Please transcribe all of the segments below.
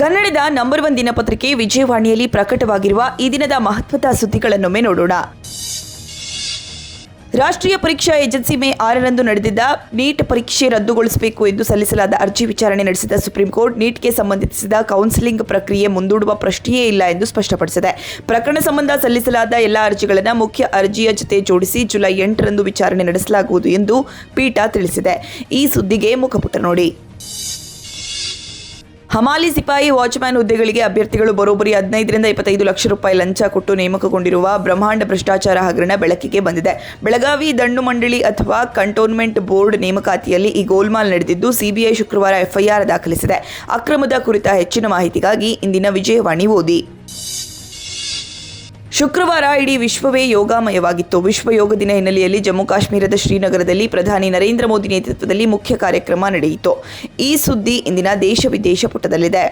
ಕನ್ನಡದ number one ದಿನಪತ್ರಿಕೆ ವಿಜಯವಾಣಿಯಲ್ಲಿ ಪ್ರಕಟವಾಗಿರುವ ಈ ದಿನದ ಮಹತ್ವದ ಸುದ್ದಿಗಳನ್ನೊಮ್ಮೆ ನೋಡೋಣ. ರಾಷ್ಟ್ರೀಯ ಪರೀಕ್ಷಾ ಏಜೆನ್ಸಿ ಮೇ ಆರರಂದು ನಡೆದಿದ್ದ ನೀಟ್ ಪರೀಕ್ಷೆ ರದ್ದುಗೊಳಿಸಬೇಕು ಎಂದು ಸಲ್ಲಿಸಲಾದ ಅರ್ಜಿ ವಿಚಾರಣೆ ನಡೆಸಿದ ಸುಪ್ರೀಂ ಕೋರ್ಟ್ ನೀಟ್ಗೆ ಸಂಬಂಧಿಸಿದ ಕೌನ್ಸಿಲಿಂಗ್ ಪ್ರಕ್ರಿಯೆ ಮುಂದೂಡುವ ಪ್ರಶ್ನೆಯೇ ಇಲ್ಲ ಎಂದು ಸ್ಪಷ್ಟಪಡಿಸಿದೆ. ಪ್ರಕರಣ ಸಂಬಂಧ ಸಲ್ಲಿಸಲಾದ ಎಲ್ಲ ಅರ್ಜಿಗಳನ್ನು ಮುಖ್ಯ ಅರ್ಜಿಯ ಜೊತೆ ಜೋಡಿಸಿ ಜುಲೈ ಎಂಟರಂದು ವಿಚಾರಣೆ ನಡೆಸಲಾಗುವುದು ಎಂದು ಪೀಠ ತಿಳಿಸಿದೆ. ಈ ಸುದ್ದಿಗೆ ಮುಖಪುಟ ನೋಡಿ. ಹಮಾಲಿ ಸಿಪಾಯಿ ವಾಚ್ಮ್ಯಾನ್ ಹುದ್ದೆಗಳಿಗೆ ಅಭ್ಯರ್ಥಿಗಳು ಬರೋಬ್ಬರಿ ಹದಿನೈದರಿಂದ ಇಪ್ಪತ್ತೈದು ಲಕ್ಷ ರೂಪಾಯಿ ಲಂಚ ಕೊಟ್ಟು ನೇಮಕಗೊಂಡಿರುವ ಬ್ರಹ್ಮಾಂಡ ಭ್ರಷ್ಟಾಚಾರ ಹಗರಣ ಬೆಳಕಿಗೆ ಬಂದಿದೆ. ಬೆಳಗಾವಿ ದಂಡು ಮಂಡಳಿ ಅಥವಾ ಕಂಟೋನ್ಮೆಂಟ್ ಬೋರ್ಡ್ ನೇಮಕಾತಿಯಲ್ಲಿ ಈ ಗೋಲ್ಮಾಲ್ ನಡೆದಿದ್ದು ಸಿಬಿಐ ಶುಕ್ರವಾರ ಎಫ್ಐಆರ್ ದಾಖಲಿಸಿದೆ. ಅಕ್ರಮದ ಕುರಿತ ಹೆಚ್ಚಿನ ಮಾಹಿತಿಗಾಗಿ ಇಂದಿನ ವಿಜಯವಾಣಿ ಓದಿ. ಶುಕ್ರವಾರ ಇಡೀ ವಿಶ್ವವೇ ಯೋಗಾಮಯವಾಗಿತ್ತು. ವಿಶ್ವ ಯೋಗ ದಿನ ಹಿನ್ನೆಲೆಯಲ್ಲಿ ಜಮ್ಮು ಕಾಶ್ಮೀರದ ಶ್ರೀನಗರದಲ್ಲಿ ಪ್ರಧಾನಿ ನರೇಂದ್ರ ಮೋದಿ ನೇತೃತ್ವದಲ್ಲಿ ಮುಖ್ಯ ಕಾರ್ಯಕ್ರಮ ನಡೆಯಿತು. ಈ ಸುದ್ದಿ ಇಂದಿನ ದೇಶ ವಿದೇಶ ಪುಟದಲ್ಲಿದೆ.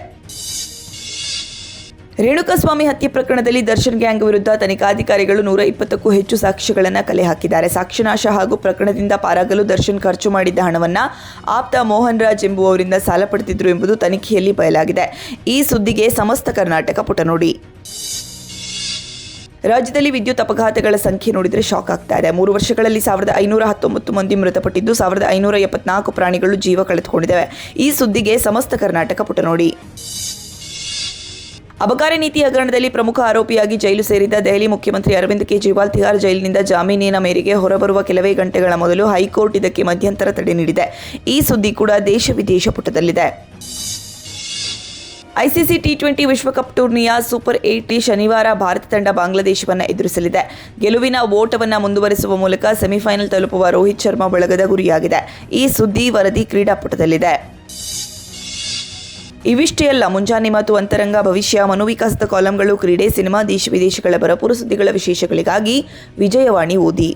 ರೇಣುಕಾಸ್ವಾಮಿ ಹತ್ಯೆ ಪ್ರಕರಣದಲ್ಲಿ ದರ್ಶನ್ ಗ್ಯಾಂಗ್ ವಿರುದ್ಧ ತನಿಖಾಧಿಕಾರಿಗಳು ನೂರ ಇಪ್ಪತ್ತಕ್ಕೂ ಹೆಚ್ಚು ಸಾಕ್ಷ್ಯಗಳನ್ನು ಕಲೆ ಹಾಕಿದ್ದಾರೆ. ಸಾಕ್ಷ್ಯನಾಶ ಹಾಗೂ ಪ್ರಕರಣದಿಂದ ಪಾರಾಗಲು ದರ್ಶನ್ ಖರ್ಚು ಮಾಡಿದ್ದ ಹಣವನ್ನು ಆಪ್ತ ಮೋಹನ್ ರಾಜ್ ಎಂಬುವವರಿಂದ ಸಾಲ ಪಡೆದಿದ್ದರು ಎಂಬುದು ತನಿಖೆಯಲ್ಲಿ ಬಯಲಾಗಿದೆ. ಈ ಸುದ್ದಿಗೆ ಸಮಸ್ತ ಕರ್ನಾಟಕ ಪುಟ ನೋಡಿ ರಾಜ್ಯದಲ್ಲಿ ವಿದ್ಯುತ್ ಅಪಘಾತಗಳ ಸಂಖ್ಯೆ ನೋಡಿದರೆ ಶಾಕ್ ಆಗ್ತಾ ಇದೆ. ಮೂರು ವರ್ಷಗಳಲ್ಲಿ ಸಾವಿರದ ಐನೂರ ಹತ್ತೊಂಬತ್ತು ಮಂದಿ ಮೃತಪಟ್ಟಿದ್ದು, ಸಾವಿರದ ಐನೂರ ಎಪ್ಪತ್ನಾಲ್ಕು ಪ್ರಾಣಿಗಳು ಜೀವ ಕಳೆದುಕೊಂಡಿವೆ ಈ ಸುದ್ದಿಗೆ ಸಮಸ್ತ ಕರ್ನಾಟಕ ಪುಟ ನೋಡಿ. ಅಬಕಾರಿ ನೀತಿ ಹಗರಣದಲ್ಲಿ ಪ್ರಮುಖ ಆರೋಪಿಯಾಗಿ ಜೈಲು ಸೇರಿದ್ದ ದೆಹಲಿ ಮುಖ್ಯಮಂತ್ರಿ ಅರವಿಂದ್ ಕೇಜ್ರಿವಾಲ್ ತಿಹಾರ್ ಜೈಲಿನಿಂದ ಜಾಮೀನಿನ ಮೇರೆಗೆ ಹೊರಬರುವ ಕೆಲವೇ ಗಂಟೆಗಳ ಮೊದಲು ಹೈಕೋರ್ಟ್ ಇದಕ್ಕೆ ಮಧ್ಯಂತರ ತಡೆ ನೀಡಿದೆ. ಈ ಸುದ್ದಿ ಕೂಡ ದೇಶ ವಿದೇಶ ಪುಟದಲ್ಲಿದೆ. ಐಸಿಸಿ ಟಿ ಟ್ವೆಂಟಿ ವಿಶ್ವಕಪ್ ಟೂರ್ನಿಯ ಸೂಪರ್ ಏಯ್ಟಿ ಶನಿವಾರ ಭಾರತ ತಂಡ ಬಾಂಗ್ಲಾದೇಶವನ್ನು ಎದುರಿಸಲಿದೆ. ಗೆಲುವಿನ ಓಟವನ್ನು ಮುಂದುವರಿಸುವ ಮೂಲಕ ಸೆಮಿಫೈನಲ್ ತಲುಪುವ ರೋಹಿತ್ ಶರ್ಮಾ ಬಳಗದ ಗುರಿಯಾಗಿದೆ. ಈ ಸುದ್ದಿ ವರದಿ ಕ್ರೀಡಾಪಟದಲ್ಲಿದೆ. ಇವಿಷ್ಟೇ ಅಲ್ಲ, ಮುಂಜಾನೆ ಮತ್ತು ಅಂತರಂಗ ಭವಿಷ್ಯ, ಮನೋವಿಕಾಸದ ಕಾಲಂಗಳು, ಕ್ರೀಡೆ, ಸಿನಿಮಾ, ದೇಶ ವಿದೇಶಗಳ ಬರಪುರ ಸುದ್ದಿಗಳ ವಿಶೇಷಗಳಿಗಾಗಿ ವಿಜಯವಾಣಿ ಓದಿ.